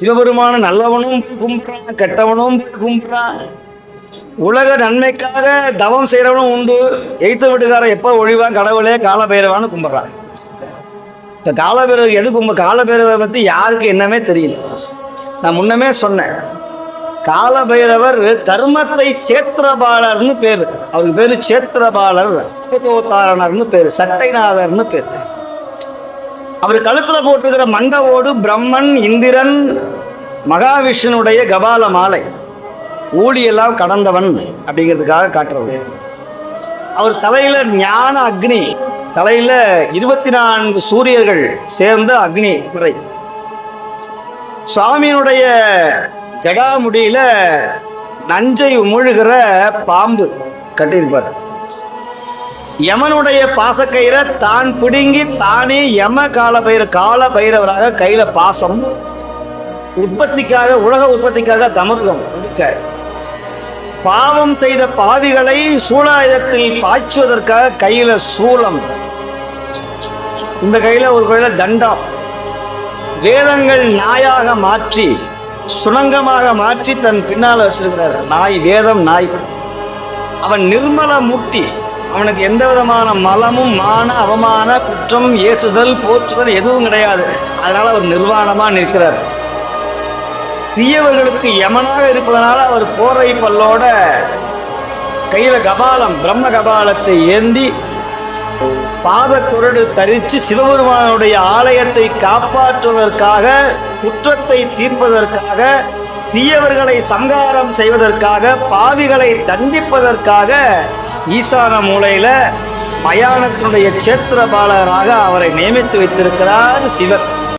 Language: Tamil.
சிவபெருமான நல்லவனும் கும்பிட்றான் கெட்டவனும் கும்பிட்றான் உலக நன்மைக்காக தவம் செய்கிறவனும் உண்டு. எய்த்த வீட்டுக்காரன் எப்போ ஒழிவான்? கடவுளே காலபைரவான்னு கும்பிட்றான். இந்த காலபைரவர் எது கும்ப? காலபைரவை பற்றி யாருக்கு என்னமே தெரியல. நான் முன்னமே சொன்னேன். காலபைரவர் தர்மத்தை சேத்திரபாலர்னு பேர். அவருக்கு பேர் சேத்திரபாலர் தோத்தாரணர்னு பேர் சட்டைநாதர்னு பேர். அவர் கழுத்துல போட்டிருக்கிற மண்டவோடு பிரம்மன் இந்திரன் மகாவிஷ்ணுடைய கபால மாலை. ஊழியெல்லாம் கடந்தவன் அப்படிங்கிறதுக்காக காட்டுறவர். அவர் தலையில ஞான அக்னி தலையில இருபத்தி நான்கு சூரியர்கள் சேர்ந்த அக்னி முறை. சுவாமியினுடைய ஜகாமுடியில நஞ்சை முழுகிற பாம்பு கட்டியிருப்பார். யமனுடைய பாசக்கயிறை தான் பிடுங்கி தானே யம கால பைர கால பைரவராக கையில பாசம். உற்பத்திக்காக உலக உற்பத்திக்காக தமிழகம் இருக்க பாவம் செய்த பாவிகளை சூலாயுதத்தில் பாய்ச்சுவதற்காக கையில சூலம். இந்த கையில ஒரு கையில தண்டம். வேதங்கள் நாயாக மாற்றி சுணங்கமாக மாற்றி தன் பின்னால வச்சிருக்கிறார். நாய் வேதம் நாய். அவன் நிர்மல மூர்த்தி. அவனுக்கு எந்த விதமான மலமும் மான அவமான குற்றம் ஏசுதல் போற்றுதல் எதுவும் கிடையாது. அதனால அவர் நிர்வாணமாக நிற்கிறார். தீயவர்களுக்கு யமனாக இருப்பதனால அவர் போரை பல்லோட கையில கபாலம் பிரம்ம கபாலத்தை ஏந்தி பாத குரடு தரித்து சிவபெருமானுடைய ஆலயத்தை காப்பாற்றுவதற்காக குற்றத்தை தீர்ப்பதற்காக தீயவர்களை சங்காரம் செய்வதற்காக பாவிகளை தண்டிப்பதற்காக ஈசான மூலையில் மயானத்தினுடைய சேத்திரபாலராக அவரை நியமித்து வைத்திருக்கிறார் சிவன்.